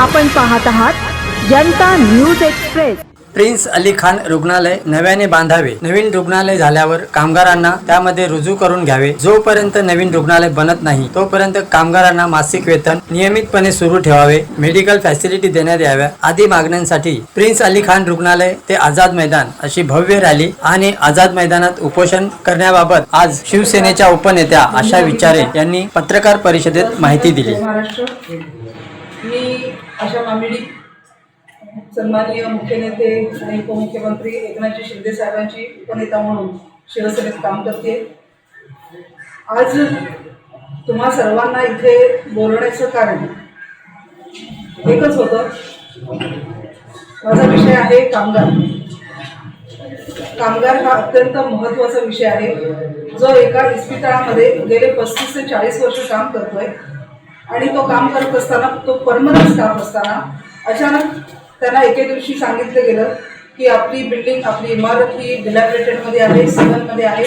आपण पाहत आहात Janata news express. Prince Ali Khan रुग्णालय नव्याने बांधावे. नवीन रुग्णालय झाल्यावर कामगारांना त्यामध्ये रुजू करून घ्यावे. जोपर्यंत नवीन रुग्णालय बनत नाही तोपर्यंत कामगारांना मासिक वेतन नियमितपणे सुरू ठेवावे मेडिकल फॅसिलिटी देण्यात याव्या आदी मागण्यांसाठी प्रिन्स अली खान रुग्णालय ते आझाद मैदान अशी भव्य रॅली आणि आझाद मैदानात उपोषण करण्याबाबत आज शिवसेनेच्या उपनेत्या आशा विचारे यांनी पत्रकार परिषदेत माहिती दिली. आशा मामिडी सन्माननीय मुख्य नेते आणि उपमुख्यमंत्री एकनाथजी शिंदे साहेबांची उपनेता म्हणून शिवसेनेत काम करते. आज तुम्हा सर्वांना इथे बोलण्याचं कारण एकच होतं. माझा विषय आहे कामगार. कामगार हा अत्यंत महत्त्वाचा विषय आहे. जो एका इस्पितळामध्ये गेले पस्तीस ते चाळीस वर्ष काम करतोय. आणि तो काम करत असताना तो परमनंट स्टाफ असताना अचानक त्यांना एके दिवशी सांगितलं गेलं की आपली बिल्डिंग आपली इमारत ही डिलॅबरेटेडमध्ये आहे सिव्हनमध्ये आहे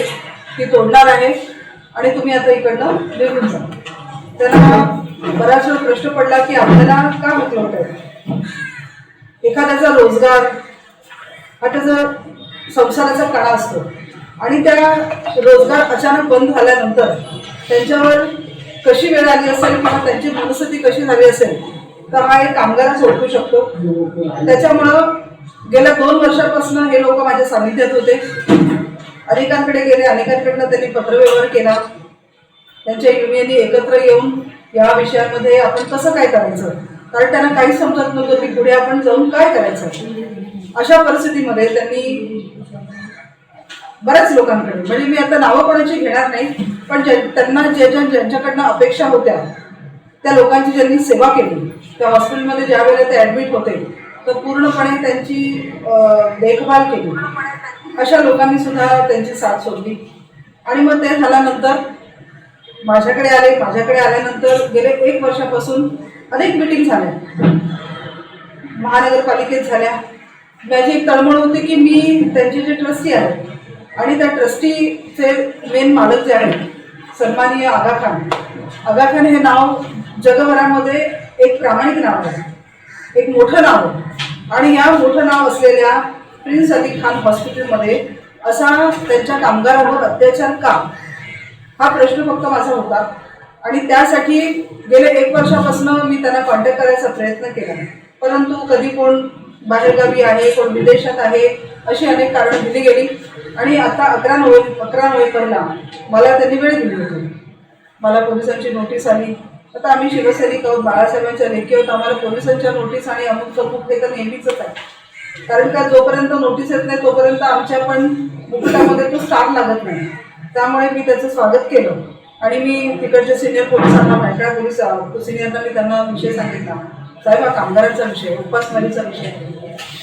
ती तोडणार आहे आणि तुम्ही आता इकडनं निघून जा. त्यांना बराच वेळ प्रश्न पडला की आपल्याला का म्हटलं होतं? एखाद्याचा रोजगार हा त्याचा संसाराचा काळा असतो आणि त्या रोजगार अचानक बंद झाल्यानंतर त्यांच्यावर कशी वेळ आली असेल किंवा त्यांची मनस्थिती कशी झाली असेल तर हा एक कामगारच ओळखू शकतो. त्याच्यामुळं गेल्या दोन वर्षापासून हे लोक माझ्या सानिध्यात होते. अनेकांकडे गेले अनेकांकडनं त्यांनी पत्रव्यवहार केला. त्यांच्या युनियनी एकत्र येऊन या विषयांमध्ये आपण कसं काय करायचं? कारण त्यांना काही समजत नव्हतं की पुढे आपण जाऊन काय करायचं. अशा परिस्थितीमध्ये त्यांनी बऱ्याच लोकांकडे म्हणजे मी आता नावं कोणाची घेणार नाही पण त्यांना ज्या ज्या ज्यांच्याकडनं अपेक्षा होत्या त्या लोकांची ज्यांनी सेवा केली त्या हॉस्पिटलमध्ये ज्या वेळेला ते ॲडमिट होते तर पूर्णपणे त्यांची देखभाल केली. अशा लोकांनी सुद्धा त्यांची साथ सोडली. आणि मग ते झाल्यानंतर माझ्याकडे आले माझ्याकडे आल्यानंतर गेले एक वर्षापासून अनेक मिटिंग झाल्या. महानगरपालिकेत झाल्या. माझी एक तळमळ होती की मी त्यांचे जे ट्रस्टी आहेत आणि त्या ट्रस्टीचे मेन मालक जे आहेत सन्माननीय आगा खान. आगा खान हे नाव जगभरामध्ये एक प्रामाणिक नाव आहे. एक मोठं नाव आहे. आणि या मोठं नाव असलेल्या प्रिन्स अली खान हॉस्पिटलमध्ये असा त्यांच्या कामगारांवर अत्याचार का? हा प्रश्न फक्त माझा होता. आणि त्यासाठी गेले एक वर्षापासून मी त्यांना कॉन्टॅक्ट करायचा प्रयत्न केला. परंतु कधी कोण बाहेरगावी आहे कोण विदेशात आहे अशी अनेक कारणं दिली गेली. आणि आता अकरा नोव्हेंबर अकरा नोव्हेंबरला मला त्यांनी वेळ दिली होती. मला पोलिसांची नोटीस आली. आता आम्ही शिवसैनिक आहोत बाळासाहेबांच्या लेखी आहोत आम्हाला पोलिसांच्या नोटीस आणि अमुक चमूक हे तर नेहमीच आहे कारण का जोपर्यंत नोटीस येत नाही तोपर्यंत आमच्या पण मुकुटामध्ये तो स्टार लागत नाही. त्यामुळे मी त्याचं स्वागत केलं. आणि मी तिकडच्या सिनियर पोलिसांना भायखळा पोलीस सिनियरना मी त्यांना विषय सांगितला. साहेब हा कामगारांचा विषय उपासमारीचा विषय.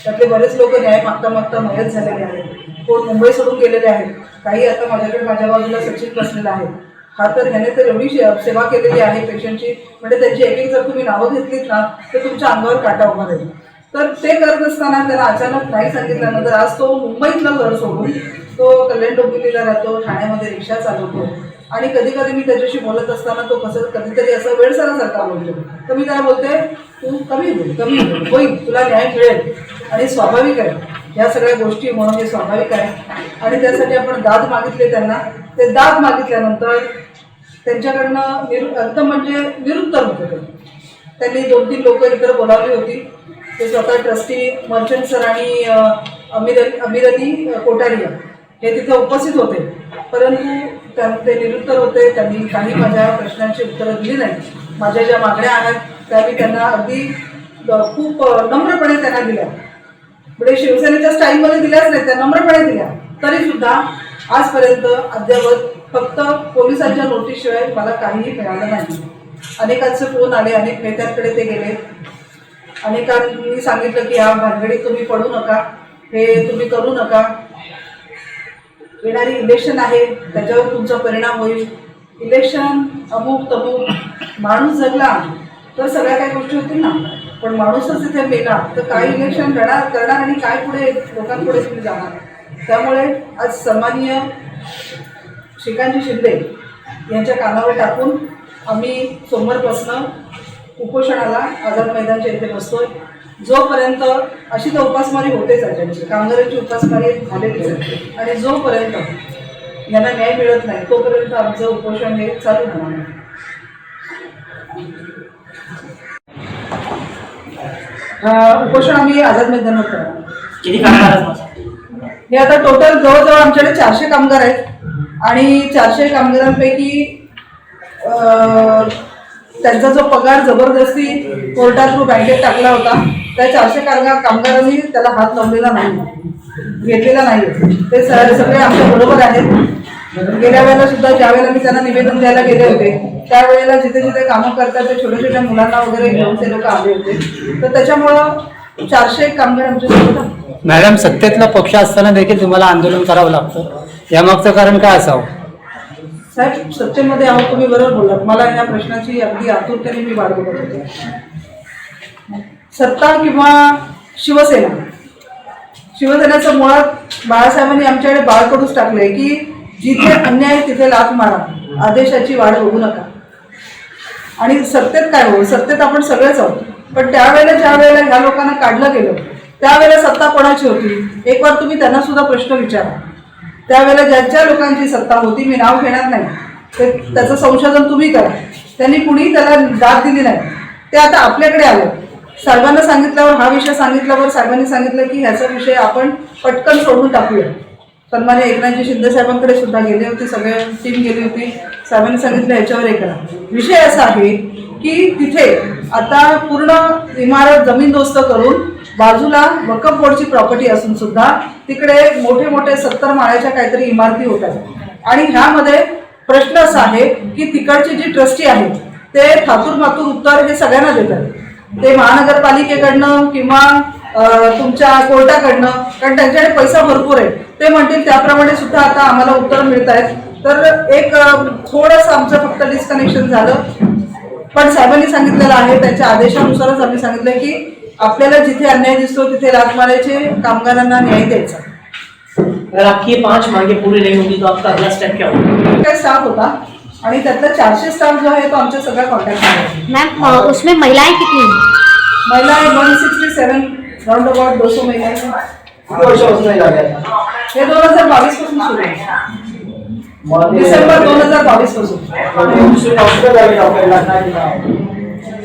त्यातले बरेच लोक न्याय मागता मागता मदत झालेले आहेत. कोण मुंबई सोडून गेलेले आहेत. काही आता माझ्याकडे माझ्या बाजूला सचिन बसलेला आहे. हा तर ह्याने तर एवढी सेवा केलेली आहे पेशंटची म्हणजे त्यांची एक एक जर तुम्ही नावं घेतलीत ना तर तुमच्या अंगावर काटा उभा राहील. तर ते करत असताना त्याला अचानक नाही सांगितल्यानंतर आज तो मुंबईतलं घर सोडून तो कल्याण डोंबिवलीला राहतो ठाण्यामध्ये रिक्षा चालवतो. आणि कधी कधी मी त्याच्याशी बोलत असताना तो कसं कधीतरी असं वेळसारासारखा बोलतो. तर मी त्याला बोलते तू कमी बोल कमी होईल तुला न्याय मिळेल आणि स्वाभाविक आहे. या सगळ्या गोष्टी म्हणून हे स्वाभाविक आहे. आणि त्यासाठी आपण दाद मागितले त्यांना. ते दाद मागितल्यानंतर त्यांच्याकडनं निरु एकदम म्हणजे निरुत्तर होते ते त्यांनी दोन तीन लोक इतर बोलावली होती. ते स्वतः ट्रस्टी मर्चंट सर आणि अमीर अमीरनी कोटारिया हे तिथे उपस्थित होते. परंतु त्या- ते निरुत्तर होते. त्यांनी काही माझ्या प्रश्नांची उत्तरं दिली नाही. माझ्या ज्या मागण्या आहेत त्या मी त्यांना अगदी खूप नम्रपणे त्यांना दिल्या. पुढे शिवसेनेच्या स्टाईलमध्ये दिल्याच नाही त्या नम्रपणे दिल्या. तरी सुद्धा आजपर्यंत अद्यावत फक्त पोलिसांच्या नोटीसशिवाय मला काहीही मिळालं नाही. अनेकांचे फोन आले अनेक नेत्यांकडे ते गेले. अनेकांनी सांगितलं की या भानगडीत तुम्ही पडू नका हे तुम्ही करू नका. येणारी इलेक्शन आहे त्याच्यावर तुमचा परिणाम होईल. इलेक्शन अमुक तमुक माणूस जगला तर सगळ्या काही गोष्टी होतील ना. पण माणूसच तिथे मेला तर काय इलेक्शन करणार करणार आणि काय पुढे लोकांपुढे तुम्ही जाणार? त्यामुळे आज सन्माननीय श्रीकांतजी शिंदे यांच्या कानावर टाकून आम्ही सोमवारपासनं उपोषणाला आझाद मैदानच्या इथे बसतोय. जोपर्यंत अशी तर उपासमारी होतेच आहे त्यांची कामगारांची उपासमारी झालेलीच आहे. आणि जोपर्यंत यांना न्याय मिळत नाही तोपर्यंत आमचं उपोषण हे चालू राहणार उपोषण आम्ही आझाद मैदानावर करणार किती कामगार आहेत हे आता टोटल जवळजवळ आमच्याकडे चारशे कामगार आहेत. आणि चारशे कामगारांपैकी अं, त्यांचा जो पगार जबरदस्ती कोर्टात थ्रू बँकेत टाकला होता त्या चारशे कामगार कामगारांनी त्याला हात लावलेला नाही. घेतलेला नाही. ते स- सगळे आमच्या बरोबर आहेत. गेल्या वेळेला सुद्धा ज्या वेळेला मी त्यांना निवेदन द्यायला गेले होते त्यावेळेला जिथे जिथे कामं करतात ते छोट्या छोट्या मुलांना वगैरे घेऊन ते लोक आले होते. तर त्याच्यामुळं चारशे कामगार आमच्यासोबत आहेत. मॅडम सत्तेतला पक्ष असताना देखील तुम्हाला आंदोलन करावं लागतं. यामागचं कारण काय असावं? साहेब सत्तेमध्ये आहोत तुम्ही बरोबर बोललात. मला या प्रश्नाची अगदी आतुरतेने मी वाट बघत होते. सत्ता किंवा शिवसेना? शिवसेनेचं मुळात बाळासाहेबांनी आमच्याकडे बाळकडूच टाकलंय की जिथे अन्याय तिथे लाथ मारा. आदेशाची वाढ बघू नका. आणि सत्तेत काय हो सत्तेत आपण सगळेच आहोत. पण त्यावेळेला ज्या वेळेला ह्या लोकांना काढलं गेलं त्यावेळेला सत्ता कोणाची होती? एक वार तुम्ही त्यांना सुद्धा प्रश्न विचारा. त्यावेळेला ज्यांच्या लोकांची सत्ता होती मी नाव घेणार नाही. ते त्याचं संशोधन तुम्ही करा. त्यांनी कुणीही त्याला दाद दिली नाही. ते आता आपल्याकडे आलं. साहेबांना सांगितल्यावर हा विषय सांगितल्यावर साहेबांनी सांगितलं की ह्याचा विषय आपण पटकन सोडून टाकूया. सन्मान्य एकनाथजी शिंदे साहेबांकडे सुद्धा गेले होते सगळे टीम गेली होती. साहेबांनी सांगितलं ह्याच्यावर हे करा. विषय असा आहे की तिथे आता पूर्ण इमारत जमीनदोस्त करून बाजूला वकफ बोर्डची प्रॉपर्टी असून सुद्धा तिकडे मोठे मोठे सत्तर माळ्याच्या काहीतरी इमारती होत आहेत. आणि ह्यामध्ये प्रश्न असा आहे की तिकडचे जे ट्रस्टी आहेत ते थातूर मातूर उत्तर हे सगळ्यांना देतात. ते महानगरपालिकेकडनं किंवा तुमच्या कोर्टाकडनं कारण त्यांच्याकडे पैसा भरपूर आहे. ते म्हणतील त्याप्रमाणे सुद्धा आता आम्हाला उत्तर मिळत आहेत तर एक थोडंसं आमचं फक्त डिस्कनेक्शन झालं. पण साहेबांनी सांगितलेलं आहे त्यांच्या आदेशानुसारच आम्ही सांगितलं की आपल्याला जिथे अन्याय दिसतो तिथे लाच मारायचे कामगारांना न्याय द्यायचा. अगर आपकी ये पांच मांगे पूरी नहीं होगी तो आपका अगला स्टेप क्या होगा? काय स्टाफ होता? आणि त्यातला चारशे स्टाफ जो आहे तो आमच्या सगळ्या कॉन्टॅक्ट आहे. मैम अ, उसमें महिलाएं कितनी? हैं? महिला one sixty seven round about दो सौ महिला हैं. हे दोन हजार बावीसपासून सुरू आहे. डिसेंबर दोन हजार बावीसपासून.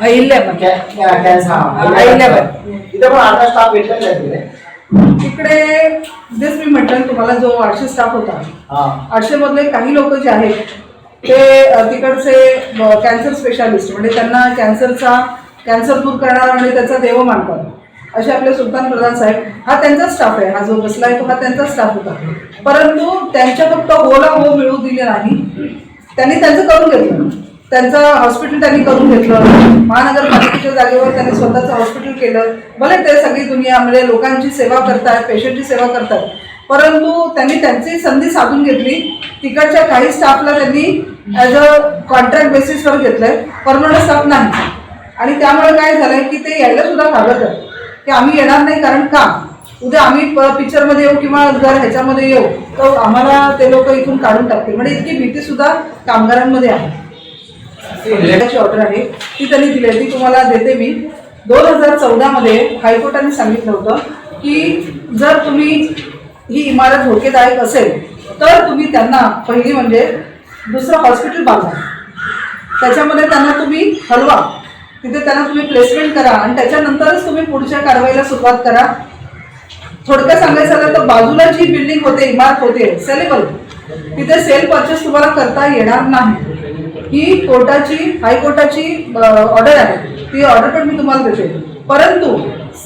अहिल्याबाई तिकडे तेच मी म्हटलं तुम्हाला जो आठशे स्टाफ होता आठशे मधले काही लोक जे आहेत ते तिकडचे कॅन्सर स्पेशालिस्ट म्हणजे त्यांना कॅन्सरचा कॅन्सर दूर करणारा म्हणजे त्याचा देव मानतात. असे आपले सुलतान प्रधान साहेब हा त्यांचा स्टाफ आहे हा जो बसला आहे तो हा त्यांचा स्टाफ होता. परंतु त्यांच्या फक्त होला हो मिळू दिले नाही. त्यांनी त्यांचं करून घेतलं. त्यांचं हॉस्पिटल त्यांनी करून घेतलं. महानगरपालिकेच्या जागेवर त्यांनी स्वतःचं हॉस्पिटल केलं. भले ते सगळी दुनिया म्हणजे लोकांची सेवा करतात पेशंटची सेवा करतात. परंतु त्यांनी त्यांची संधी साधून घेतली. तिकडच्या काही स्टाफला त्यांनी ॲज अ कॉन्ट्रॅक्ट बेसिसवर घेतलंय. परमनंट स्टाफ नाही. आणि त्यामुळे काय झालंय की ते यायला सुद्धा घाबरतात. की आम्ही येणार नाही कारण का? उद्या आम्ही पिक्चरमध्ये येऊ किंवा जर ह्याच्यामध्ये येऊ तर आम्हाला ते लोक इथून काढून टाकतील. म्हणजे इतकी भीती सुद्धा कामगारांमध्ये आहे. त्याची ऑर्डर आहे. ती त्यांनी दिली आहे. ती तुम्हाला देते मी. दोन हजार चौदामध्ये हायकोर्टाने सांगितलं होतं की जर तुम्ही ही इमारत धोकेदायक असेल तर तुम्ही त्यांना पहिली म्हणजे दुसरं हॉस्पिटल बांधा. त्याच्यामध्ये त्यांना तुम्ही हलवा. तिथे त्यांना तुम्ही प्लेसमेंट करा आणि त्याच्यानंतरच तुम्ही पुढच्या कारवाईला सुरुवात करा. थोडक्यात सांगायचं झालं तर बाजूला जी बिल्डिंग होते इमारत होते सेलेबल तिथे सेल परचेस तुम्हाला करता येणार नाही. ही कोर्टाची हायकोर्टाची ऑर्डर आहे. ती ऑर्डर पण मी तुम्हाला देते. परंतु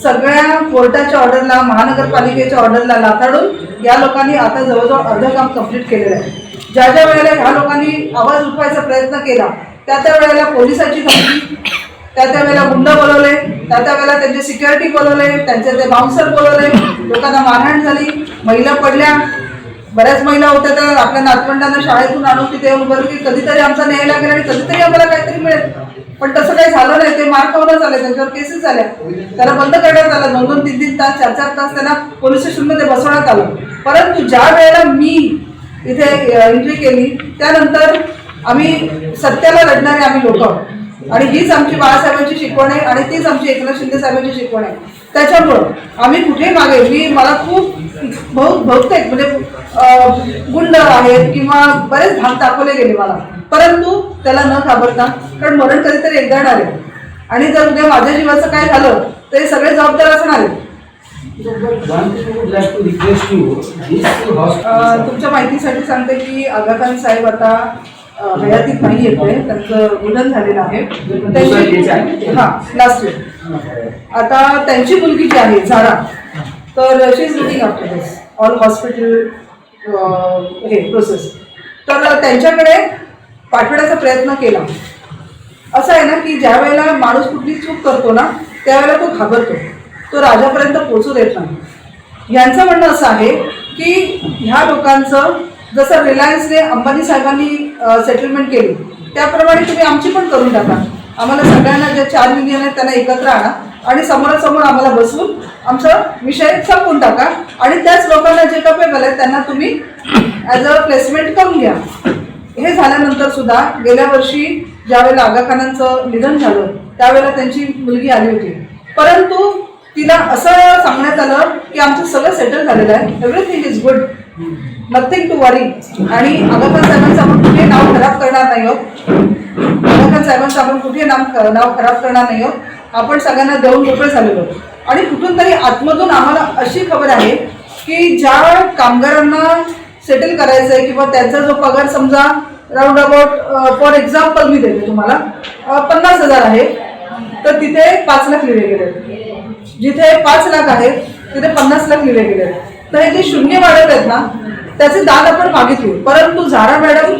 सगळ्या कोर्टाच्या ऑर्डरला महानगरपालिकेच्या ऑर्डरला लाथाडून या लोकांनी आता जवळजवळ अर्ध काम कंप्लीट केलेलं आहे. ज्या ज्या वेळेला ह्या लोकांनी आवाज उठवायचा प्रयत्न केला त्या त्या वेळेला पोलिसाची धमकी त्या त्या वेळेला गुंड बोलवले त्या त्या वेळेला त्यांचे सिक्युरिटी बोलवले त्यांचे ते बाउन्सर बोलवले. लोकांना मारहाण झाली. महिला पडल्या. बऱ्याच महिला होत्या तर आपल्या नातवंडांना शाळेतून आणून तिथे येऊन बरं की कधीतरी आमचा न्याय लागेल आणि कधीतरी आम्हाला काहीतरी मिळेल. पण तसं काही झालं नाही. ते मार्कावरच आले त्यांच्यावर केसेस झाल्या. त्याला बंद करण्यात आलं. दोन दोन तीन तीन तास चार चार तास त्यांना पोलीस स्टेशनमध्ये बसवण्यात आलं. परंतु ज्या वेळेला मी इथे एंट्री केली त्यानंतर आम्ही सत्याला लढणारे आम्ही लोक. आणि हीच आमची बाळासाहेबांची शिकवण आहे आणि तीच आमची एकनाथ शिंदे साहेबांची शिकवण आहे. त्याच्यामुळं आम्ही कुठे मागे मी मला खूप बहुत बहुतेक म्हणजे गुंड आहेत किंवा बरेच भाग दाखवले गेले मला. परंतु त्याला न घाबरता कारण मरण कधीतरी एकदा येणार आहे. आणि जर उद्या माझ्या जीवाचं काय झालं तर हे सगळे जबाबदार असणार आहेत. तुमच्या माहितीसाठी सांगते की आगा खान साहेब आता हयातीत नाही येते त्यांचं निधन झालेलं आहे. त्यांची हा लास्ट इयर आता त्यांची मुलगी जी आहे झारा तर she is looking after this all hospital हे प्रोसेस तर त्यांच्याकडे पाठवण्याचा प्रयत्न केला. असं आहे ना की ज्या वेळेला माणूस कुठली चूक करतो ना त्यावेळेला तो घाबरतो. तो राजापर्यंत पोहोचू देत नाही. यांचं म्हणणं असं आहे की ह्या लोकांचं जसं रिलायन्सने अंबानी साहेबांनी सेटलमेंट केली त्याप्रमाणे तुम्ही आमची पण करून टाका. आम्हाला सगळ्यांना ज्या चार युनियन आहेत त्यांना एकत्र आणा आणि समोरासमोर आम्हाला बसवून आमचा विषय संपवून टाका. आणि त्याच लोकांना जे कपेबल आहेत त्यांना तुम्ही ॲज अ प्लेसमेंट करून घ्या. हे झाल्यानंतर सुद्धा गेल्या वर्षी ज्यावेळेला आगाखानांचं निधन झालं त्यावेळेला त्यांची मुलगी आली होती. परंतु तिला असं सांगण्यात आलं की आमचं सगळं सेटल झालेलं आहे. Everything is good nothing to worry आणि आगा साहेबांचं आपण कुठे नाव खराब करणार नाही आहोत आगा साहेबांचं आपण कुठे नाम नाव खराब करणार नाही आहोत आपण सगळ्यांना देऊन मोकळे झालेलो. आहोत. आणि कुठून तरी आतमधून आम्हाला अशी खबर आहे की ज्या कामगारांना सेटल करायचं आहे किंवा त्यांचा जो पगार समजा राऊंड अबाउट फॉर एक्झाम्पल मी देते तुम्हाला पन्नास हजार आहे तर तिथे पाच लाख लिहिले गेले. आहेत. जिथे पाच लाख आहेत तिथे पन्नास लाख लिहिले गेले आहेत. तर हे जे शून्य वाढत आहेत ना त्याचे दाद आपण मागितले. परंतु झारा मॅडम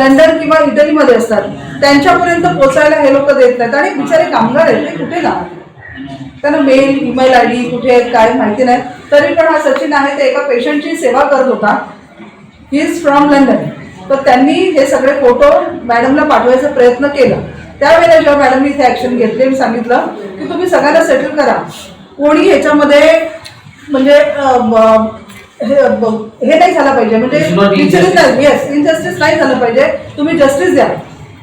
लंडन किंवा इटलीमध्ये असतात. त्यांच्यापर्यंत पोचायला हे लोक देत नाहीत. आणि बिचारे कामगार आहेत ते कुठे जाणार? त्यांना मेल ईमेल आय डी कुठे आहेत काय माहिती नाही. तरी पण हा सचिन आहे ते एका पेशंटची सेवा करत होता. ही इज फ्रॉम लंडन तर त्यांनी हे सगळे फोटो मॅडमला पाठवायचा प्रयत्न केला. त्यावेळेला जेव्हा मॅडमनी इथे ॲक्शन घेतली आणि सांगितलं की तुम्ही सगळ्यांना सेटल करा. कोणी ह्याच्यामध्ये म्हणजे हे हे नाही झालं पाहिजे. म्हणजे विचलित नाही येस इनजस्टिस नाही झालं पाहिजे. तुम्ही जस्टिस द्या.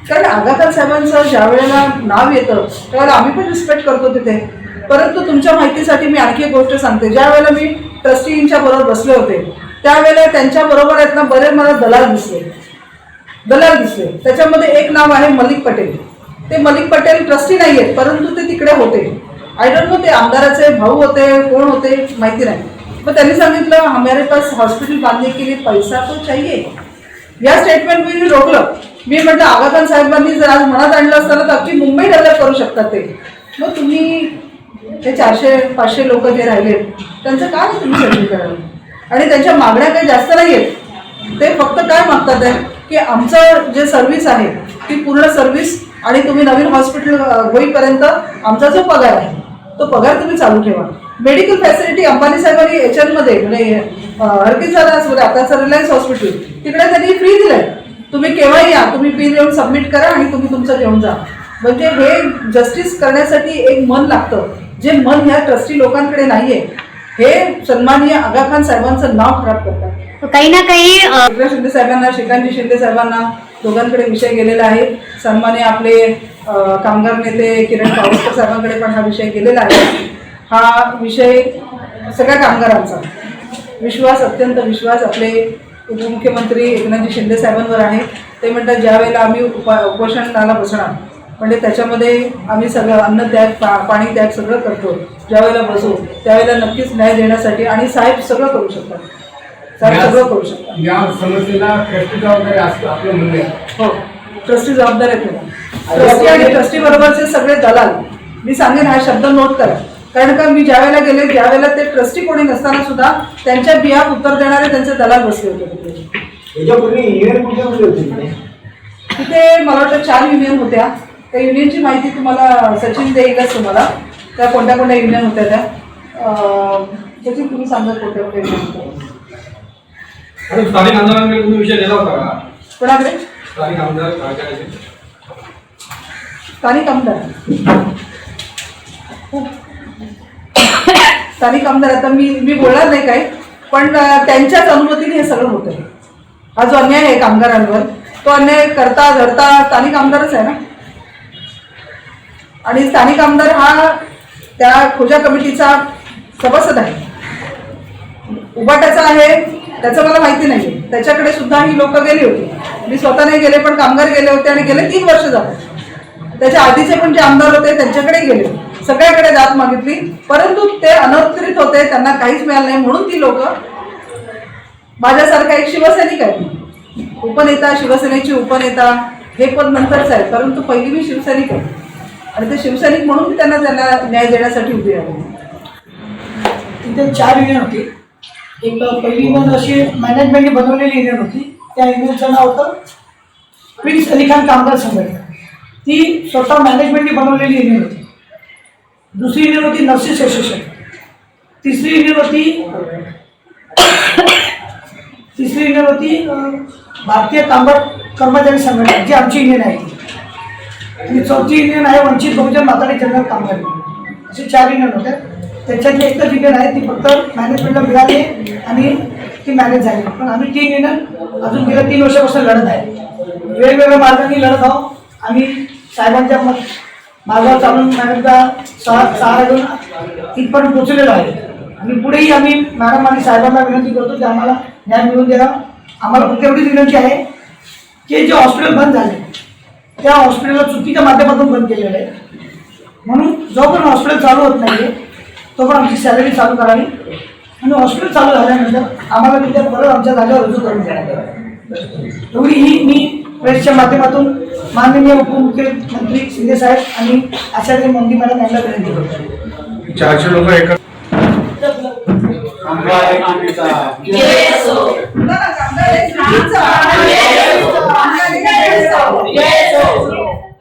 कारण आगाखान साहेबांचं ज्या वेळेला नाव येतं त्यावेळेला आम्ही पण रिस्पेक्ट करतो तिथे. परंतु तुमच्या माहितीसाठी मी आणखी एक गोष्ट सांगते. ज्या वेळेला मी ट्रस्टींच्या बरोबर बसले होते त्यावेळेला त्यांच्या बरोबर आहेत ना बरेच मला दलाल दिसले. दलाल दिसले. त्याच्यामध्ये एक नाव आहे मलिक पटेल. ते मलिक पटेल ट्रस्टी नाही आहेत परंतु ते तिकडे होते. आय डोंट नो ते आमदाराचे भाऊ होते कोण होते माहिती नाही. मग त्यांनी सांगितलं हमारे पास हॉस्पिटल बांधने के लिए पैसा तो चाहिए. या स्टेटमेंट मी रोखलं. मी म्हटलं आगाखान साहेबांनी जर आज मनात आणलं असतं ना तर अख्खी मुंबई डेव्हलप करू शकतात ते. मग तुम्ही हे चारशे पाचशे लोक जे राहिलेत त्यांचं काय तुम्ही सेटल कराल आणि त्यांच्या मागण्या काही जास्त नाही आहेत ते फक्त काय मागतात आहे? की आमचं जे सर्व्हिस आहे ती पूर्ण सर्व्हिस आणि तुम्ही नवीन हॉस्पिटल होईपर्यंत आमचा जो पगार आहे तो पगार तुम्ही चालू ठेवा. मेडिकल फॅसिलिटी अंबानी साहेबांनी याच्यामध्ये म्हणजे हरकित मध्ये आताचं रिलायन्स हॉस्पिटल तिकडे त्यांनी फ्री दिलंय. तुम्ही केव्हाही या तुम्ही बिल येऊन सबमिट करा आणि तुम्ही तुमचं घेऊन जा. म्हणजे हे जस्टिस करण्यासाठी एक मन लागतं. जे मन ह्या ट्रस्टी लोकांकडे नाहीये हे सन्माननीय आगा खान साहेबांचं नाव खराब करतात. काही ना काही शिंदे साहेबांना श्रीकांतजी शिंदे साहेबांना दोघांकडे विषय गेलेला आहे. सन्माने आपले कामगार नेते किरण पावसकर साहेबांकडे पण हा विषय गेलेला आहे. हा विषय सगळ्या कामगारांचा. विश्वास अत्यंत विश्वास आपले उपमुख्यमंत्री एकनाथजी शिंदे साहेबांवर आहे. ते म्हणतात ज्या वेळेला आम्ही उपा उपोषणाला बसणार म्हणजे त्याच्यामध्ये आम्ही सगळं अन्न त्याग पा पाणी त्याग सगळं करतो. ज्यावेळेला बसू त्यावेळेला नक्कीच न्याय देण्यासाठी आणि साहेब सगळं करू शकतात. सगळं करू शकतात या समस्येला ट्रस्टी जबाबदारी असतं आपलं म्हणणं आहे. हो ट्रस्टी जबाबदार आहेत ट्रस्टी आणि ट्रस्टी बरोबरचे सगळे दलाल मी सांगेन हा शब्द नोट करा. कारण का मी ज्या वेळेला गेले त्यावेळेला ते ट्रस्टी कोणी नसताना सुद्धा त्यांच्या बिहात उत्तर देणारे त्यांचे दलाल बसले होते तिथे. मला वाटतं चार युनियन होत्या. त्या युनियनची माहिती तुम्हाला सचिन देईलच तुम्हाला. त्या कोणत्या कोणत्या युनियन होत्या त्या. अं, सचिन तुम्ही सांगा कोणत्या कोणत्या युनियन होत्या. आणि स्थानिक आमदारांकडे तुम्ही विषय दिला होता का? कोणाकडे? स्थानिक आमदार स्थानिक आमदार. स्थानिक आमदार आता मी मी बोलणार नाही काय पण त्यांच्याच अनुमतीने हे सगळं होतं हा जो अन्याय आहे कामगारांवर तो अन्याय करता धरता स्थानिक आमदारच आहे ना? आणि स्थानिक आमदार हा त्या खोजा कमिटीचा सभासद आहे. उबाटाचा आहे त्याचं मला माहिती नाही. त्याच्याकडे सुद्धा ही लोक गेली होती. मी स्वतः नाही गेले पण कामगार गेले होते आणि गेले तीन वर्ष झाले. त्याच्या आधीचे पण जे आमदार होते त्यांच्याकडे गेले. सगळ्याकडे दात मागितली. परंतु ते अनौत्कृत होते त्यांना काहीच मिळालं नाही. म्हणून ती लोक माझ्यासारखा एक शिवसैनिक आहे उपनेता शिवसेनेची उपनेता हे पद नंतरच आहे परंतु पहिली मी शिवसैनिक आहे. आणि ते शिवसैनिक म्हणून मी त्यांना त्यांना न्याय देण्यासाठी उभी आहे. तिथे चार युनियन होती. एक पहिली युनियन अशी मॅनेजमेंटने बनवलेली युनियन होती त्या युनियनचं नाव होतं प्रिन्स अली खान कामगार संघटना. ती स्वतः मॅनेजमेंटने बनवलेली युनियन होती दुसरी युनियन होती नर्सेस असोसिएशन तिसरी युनियन होती तिसरी युनियन होती भारतीय कामगार कर्मचारी संघटना जी आमची इंडियन आहे ती. आणि चौथी इंडियन आहे वंचित बहुजन माताडी जनरल कामगार असे चार इंडियन होत्या. त्याच्यातली एकच विकेट आहे ती फक्त मॅनेजमेंटला मिळाली आणि ती मॅनेज झाली. पण आम्ही तीन युनियन अजून गेल्या तीन वर्षापासून लढत आहे. वेगवेगळ्या मार्गाने लढत आहोत. आम्ही साहेबांच्या मार्गावर चालून मॅडमचा सहा सहारा घेऊन इथपर्यंत पोचलेलो आहे. आणि पुढेही आम्ही मॅडम आणि साहेबांना विनंती करतो की आम्हाला न्याय मिळवून द्या. आम्हाला फक्त एवढीच विनंती आहे की जे हॉस्पिटल बंद झाले त्या हॉस्पिटलला चुकीच्या माध्यमातून बंद केलेलं आहे. म्हणून जोपर्यंत हॉस्पिटल चालू होत नाही तोपर्यंत आमची सॅलरी चालू करावी. आणि हॉस्पिटल चालू झाल्यानंतर आम्हाला तिथे परत आमच्या जागेवर रुजू करून देण्यात यावं एवढी ही मी प्रेसच्या माध्यमातून माननीय उपमुख्यमंत्री शिंदे साहेब आणि आचार्य मोदी मॅडम यांना विनंती करतो. चारशे लोक एका